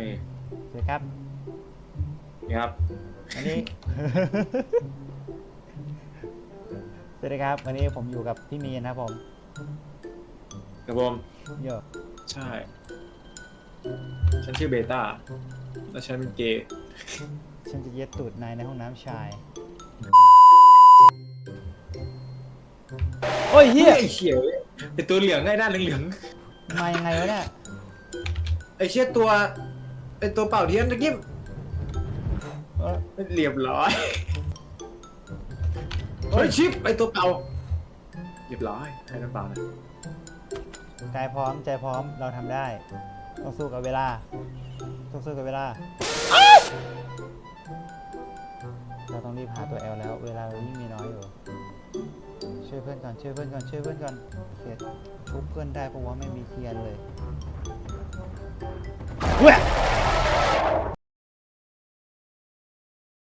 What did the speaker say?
นี่สวัสดีครับ นี่ครับ วันนี้ สวัสดีครับ วันนี้ผมอยู่กับพี่มีนนะครับผมครับผมโยใช่ ฉันชื่อเบต้า แล้วฉันเป็นเกย์ ฉันจะเย็ดตูดนายในห้องน้ำชาย โอ้ยเฮียไอ้เขียวไอ้ตัวเหลืองไอ้ด้านเหลืองมายังไงวะเนี่ยๆไอ้เชี่ยตัว ไอ้ตัวเป่าเทียนตะกี้เออเรียบร้อยเฮ้ยชิปไอตัวเป่าเรียบร้อยให้น้ำเปล่านะกายพร้อมใจพร้อมเราทำได้ ต้องสู้กับเวลา ต้องสู้กับเวลา เราต้องรีบหาตัวแอลแล้ว เวลาเรายิ่งมีน้อยอยู่ช่วยเพื่อนก่อนช่วยเพื่อนก่อนช่วยเพื่อนก่อนเสียทุบเพื่อนได้เพราะว่าไม่มีเทียนเลยเว้ย